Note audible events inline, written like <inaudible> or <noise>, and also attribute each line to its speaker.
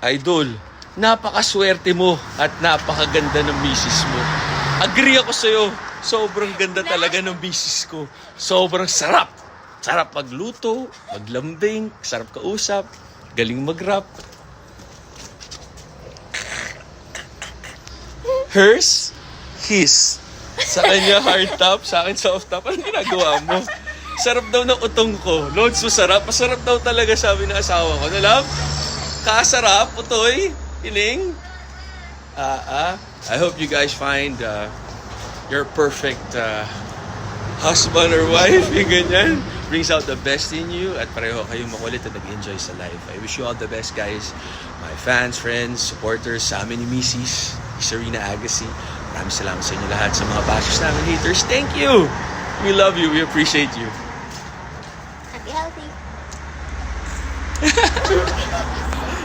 Speaker 1: Idol, napakaswerte mo at napakaganda ng misis mo. Agree ako sa'yo. Sobrang ganda talaga ng misis ko. Sobrang sarap. Sarap magluto, maglambing, sarap kausap, galing mag-rap. Hers, his. Sa kanya hard top, sa akin soft top. Anong ginagawa mo? Sarap daw ng utong ko. Loads masarap. Masarap daw talaga sabi ng asawa ko. Nalam? Kasarap, utoy, iling. Ah, ah. I hope you guys find uh, your perfect uh, husband or wife. Yung ganyan. Brings out the best in you at pareho kayong makulit at nag-enjoy sa life. I wish you all the best, guys. My fans, friends, supporters, sa amin ni Mrs. Serena Agassi. Maraming salamat sa inyo lahat. Sa mga bashers namin, haters, thank you! We love you. We appreciate you.
Speaker 2: Happy healthy. <laughs>